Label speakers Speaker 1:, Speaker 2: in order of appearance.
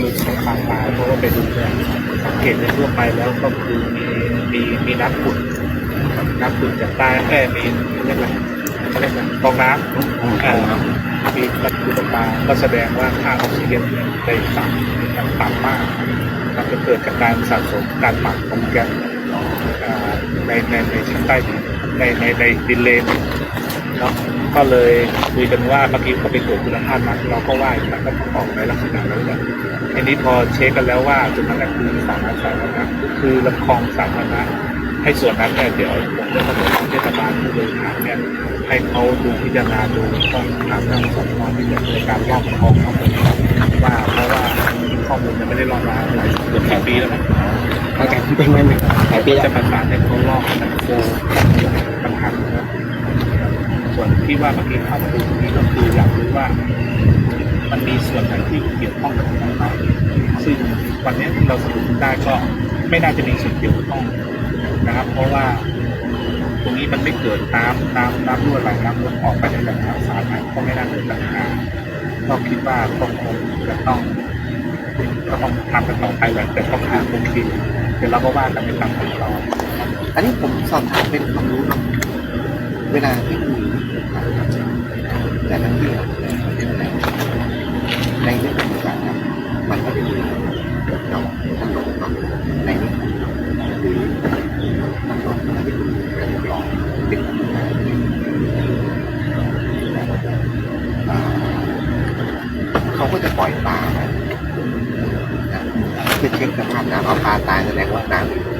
Speaker 1: เลยใช้ปลาปลาเพราะว่าไปดูเนี่ยสังเกตในทั่วไปแล้วก็คือมีมีมีน้ำขุ่นน้ำขุ่นจากใต้แค่มีเรียกอะไรเรียกอะไรกองน้
Speaker 2: ำ
Speaker 1: มีกระจุกปลาก็แสดงว่าค่าออกซิเจนเนี่ยได้ต่ำมันต่ำมากครับจะเกิดจากการสะสมการหมักของแก๊สในในในชั้นใต้ดินในในในดินเลนเนาะ ก็เลยคุยกันว่าเมื่อกี้เขาไปตรวจคุณภาพน้ำเราก็ว่าอย่างนั้นก็ออกในลักษณะนั้นแหละทีนี้พอเช็คกันแล้วว่าจุดนั้นแหละคือสาธารณสาธารณะคือลำคลองสาธารณะให้ส่วนนั้นเนี่ยเดี๋ยวผมจะเสนอทางเทศบาลผู้บริหารเนี่ยให้เขาดูพิจารณาดูต้องถามทางสพที่จะในการลอกคลองทั้งหมดว่าเพราะว่าข้อมูลยังไม่ได้ลอกมาหลายเกือบหลายปีแล้วนะ
Speaker 2: ตั้งแต่เป็นไงหนึ่ง
Speaker 1: หลายปีแล้วจะประสานให้เขาลอกมันโคปัญหานะครับส่วน ที่ว่าเมื่อกี้เข้ามาดูตรงนี้ก็คืออยากรู้ว่า มันมีส่วนไหนที่เกี่ยวข้องกับตรงนั้นไหมซึ่งวันนี้เราสรุปได้ก็ไม่น่าจะมีส่วนเกี่ยวข้องนะครับ เพราะว่าตรงนี้มันไม่เกิดน้ำน้ำน้ำรั่วไหลน้ำล้นออกไปในแหล่งน้ำสาธารณะก็ไม่น่าเกิดปัญหาก็คิดว่าก็คงจะต้องก็ต้องทำกันต่อไปแหละแต่ต้องหาโอเคเดี๋ยวเราก็ว่ากันในตามขั้นตอน
Speaker 2: อันนี้ผมสอบถามเป็นความรู้เนาะเวลาที่คุ แต่มันเกี่ยวมันเป็นแรงแรงที่เป็นการมันก็จะมีเกิดเราทั้งหมดแรงนี้คือทั้งหมดมันจะมีเกิดหลอกติดเขาก็จะปล่อยปลาไปจอเช็คสภาพน้ำเอาปลาตายแสดงว่าน้ำ